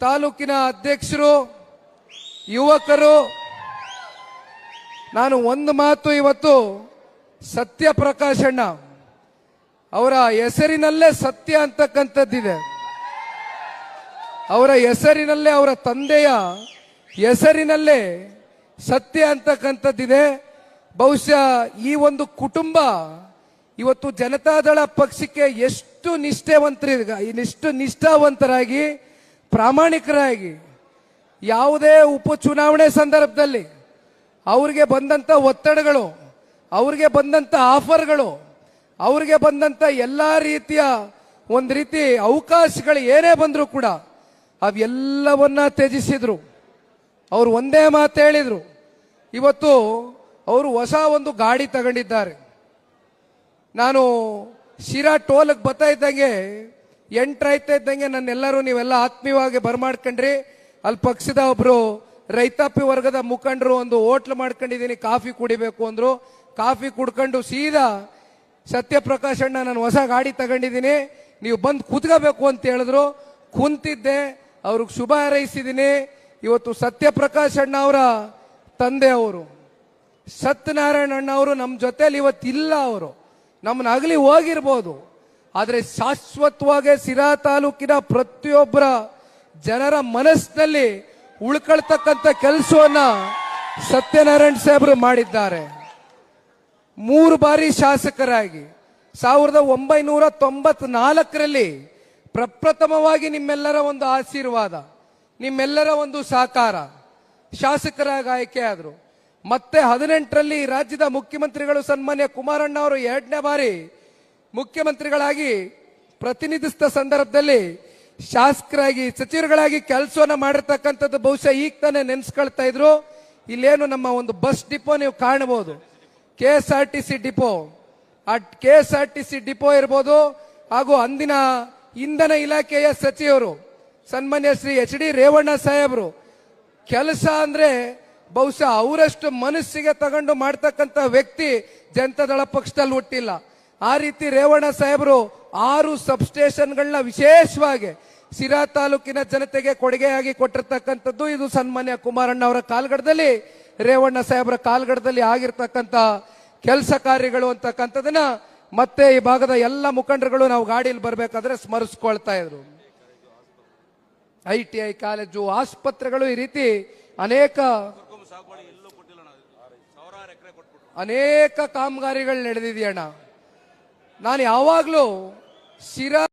ತಾಲೂಕಿನ ಅಧ್ಯಕ್ಷರು, ಯುವಕರು, ನಾನು ಒಂದು ಮಾತು ಇವತ್ತು ಸತ್ಯ ಪ್ರಕಾಶಣ್ಣ ಅವರ ಹೆಸರಿನಲ್ಲೇ ಸತ್ಯ ಅಂತಕ್ಕಂಥದ್ದಿದೆ. ಅವರ ಹೆಸರಿನಲ್ಲೇ, ಅವರ ತಂದೆಯ ಹೆಸರಿನಲ್ಲೇ ಸತ್ಯ ಅಂತಕ್ಕಂಥದ್ದಿದೆ. ಬಹುಶಃ ಈ ಒಂದು ಕುಟುಂಬ ಇವತ್ತು ಜನತಾದಳ ಪಕ್ಷಕ್ಕೆ ಎಷ್ಟು ನಿಷ್ಠೆವಂತರ ಎಷ್ಟು ನಿಷ್ಠಾವಂತರಾಗಿ ಪ್ರಾಮಾಣಿಕರಾಗಿ ಯಾವುದೇ ಉಪಚುನಾವಣೆ ಸಂದರ್ಭದಲ್ಲಿ ಅವ್ರಿಗೆ ಬಂದಂಥ ಒತ್ತಡಗಳು, ಅವ್ರಿಗೆ ಬಂದಂಥ ಆಫರ್ಗಳು, ಅವ್ರಿಗೆ ಬಂದಂಥ ಎಲ್ಲ ರೀತಿಯ ಒಂದು ರೀತಿ ಅವಕಾಶಗಳು ಏನೇ ಬಂದರೂ ಕೂಡ ಅವೆಲ್ಲವನ್ನ ತ್ಯಜಿಸಿದ್ರು. ಅವರು ಒಂದೇ ಮಾತು ಹೇಳಿದರು. ಇವತ್ತು ಅವರು ಹೊಸ ಒಂದು ಗಾಡಿ ತಗೊಂಡಿದ್ದಾರೆ. ನಾನು ಶಿರಾ ಟೋಲ್ಗೆ ಬರ್ತಾ ಇದ್ದಂಗೆ ಎಂಟ್ರಾಯ್ತಾ ಇದ್ದಂಗೆ ನನ್ನೆಲ್ಲರೂ ನೀವೆಲ್ಲ ಆತ್ಮೀಯವಾಗಿ ಬರ್ಮಾಡ್ಕೊಂಡ್ರಿ. ಅಲ್ಲಿ ಪಕ್ಷದ ಒಬ್ರು ರೈತಾಪಿ ವರ್ಗದ ಮುಖಂಡರು ಒಂದು ಹೋಟ್ಲ್ ಮಾಡ್ಕೊಂಡಿದ್ದೀನಿ, ಕಾಫಿ ಕುಡಿಬೇಕು ಅಂದ್ರು. ಕಾಫಿ ಕುಡ್ಕೊಂಡು ಸೀದಾ ಸತ್ಯಪ್ರಕಾಶ್ ಅಣ್ಣ ನಾನು ಹೊಸ ಗಾಡಿ ತಗೊಂಡಿದ್ದೀನಿ. ನೀವು ಬಂದು ಕೂತ್ಕೋಬೇಕು ಅಂತ ಹೇಳಿದ್ರು. ಕುಂತಿದ್ದೆ, ಅವ್ರಿಗೆ ಶುಭ ಹಾರೈಸಿದ್ದೀನಿ. ಇವತ್ತು ಸತ್ಯಪ್ರಕಾಶ್ ಅಣ್ಣ ಅವರ ತಂದೆ ಅವರು. ಸತ್ಯನಾರಾಯಣ ಅಣ್ಣ ಅವರು ನಮ್ಮ ಜೊತೆಯಲ್ಲಿ ಇವತ್ತಿಲ್ಲ ಅವರು. ನಮ್ಮನ್ನ ಅಗಲಿ ಹೋಗಿರ್ಬೋದು. ಆದರೆ ಶಾಶ್ವತವಾಗಿ ಸಿರಾ ತಾಲೂಕಿನ ಪ್ರತಿಯೊಬ್ಬರ ಜನರ ಮನಸ್ಸಿನಲ್ಲಿ ಉಳ್ಕೊಳ್ತಕ್ಕಂಥ ಕೆಲಸವನ್ನ ಸತ್ಯನಾರಾಯಣ ಸಾಹೇಬರು ಮಾಡಿದ್ದಾರೆ. ಮೂರು ಬಾರಿ ಶಾಸಕರಾಗಿ ಸಾವಿರದ ಒಂಬೈನೂರ ತೊಂಬತ್ನಾಲ್ಕರಲ್ಲಿ ಪ್ರಪ್ರಥಮವಾಗಿ ನಿಮ್ಮೆಲ್ಲರ ಒಂದು ಆಶೀರ್ವಾದ, ನಿಮ್ಮೆಲ್ಲರ ಒಂದು ಸಹಕಾರ, ಶಾಸಕರಾಗಿ ಆಯ್ಕೆ ಆದರು. ಮತ್ತೆ ಹದಿನೆಂಟರಲ್ಲಿ ರಾಜ್ಯದ ಮುಖ್ಯಮಂತ್ರಿಗಳು ಸನ್ಮಾನ್ಯ ಕುಮಾರಣ್ಣ ಅವರು ಎರಡನೇ ಬಾರಿ ಮುಖ್ಯಮಂತ್ರಿಗಳಾಗಿ ಪ್ರತಿನಿಧಿಸಿದ ಸಂದರ್ಭದಲ್ಲಿ ಶಾಸಕರಾಗಿ, ಸಚಿವರುಗಳಾಗಿ ಕೆಲಸವನ್ನ ಮಾಡಿರ್ತಕ್ಕಂಥದ್ದು ಬಹುಶಃ ಈಗ ತಾನೇ ನೆನೆಸ್ಕೊಳ್ತಾ ಇದ್ರು. ಇಲ್ಲೇನು ನಮ್ಮ ಒಂದು ಬಸ್ ಡಿಪೋ ನೀವು ಕಾಣಬಹುದು. K S R T C depot. ಆ K S R T C depot ಇರ್ಬೋದು, ಹಾಗೂ ಅಂದಿನ ಇಂಧನ ಇಲಾಖೆಯ ಸಚಿವರು, ಸನ್ಮಾನ್ಯ ಶ್ರೀ ಎಚ್ ಡಿ ರೇವಣ್ಣ ಸಾಹೇಬರು. ಕೆಲಸ ಅಂದ್ರೆ ಬಹುಶಃ ಅವರಷ್ಟು ಮನಸ್ಸಿಗೆ ತಗೊಂಡು ಮಾಡ್ತಕ್ಕಂಥ ವ್ಯಕ್ತಿ ಜನತಾದಳ ಪಕ್ಷದಲ್ಲಿ ಹುಟ್ಟಿಲ್ಲ. ಆ ರೀತಿ ರೇವಣ್ಣ ಸಾಹೇಬರು ಆರು ಸಬ್ಸ್ಟೇಷನ್ಗಳನ್ನ ವಿಶೇಷವಾಗಿ ಸಿರಾ ತಾಲೂಕಿನ ಜನತೆಗೆ ಕೊಡುಗೆಯಾಗಿ ಕೊಟ್ಟಿರ್ತಕ್ಕಂಥದ್ದು ಇದು ಸನ್ಮಾನ್ಯ ಕುಮಾರಣ್ಣ ಅವರ ಕಾಲ್ಗಡದಲ್ಲಿ, ರೇವಣ್ಣ ಸಾಹೇಬರ ಕಾಲ್ಗಡದಲ್ಲಿ ಆಗಿರ್ತಕ್ಕಂಥ ಕೆಲಸ ಕಾರ್ಯಗಳು ಅಂತಕ್ಕಂಥದನ್ನ ಮತ್ತೆ ಈ ಭಾಗದ ಎಲ್ಲ ಮುಖಂಡರುಗಳು ನಾವು ಗಾಡಿಯಲ್ಲಿ ಬರಬೇಕಾದ್ರೆ ಸ್ಮರಿಸ್ಕೊಳ್ತಾ ಇದ್ರು. ಐ ಟಿ ಐ ಕಾಲೇಜು, ಆಸ್ಪತ್ರೆಗಳು ಈ ರೀತಿ ಅನೇಕ ಅನೇಕ ಕಾಮಗಾರಿಗಳು ನಡೆದಿದೆಯಣ್ಣ. ನಾನು ಯಾವಾಗಲೂ ಶಿರಾ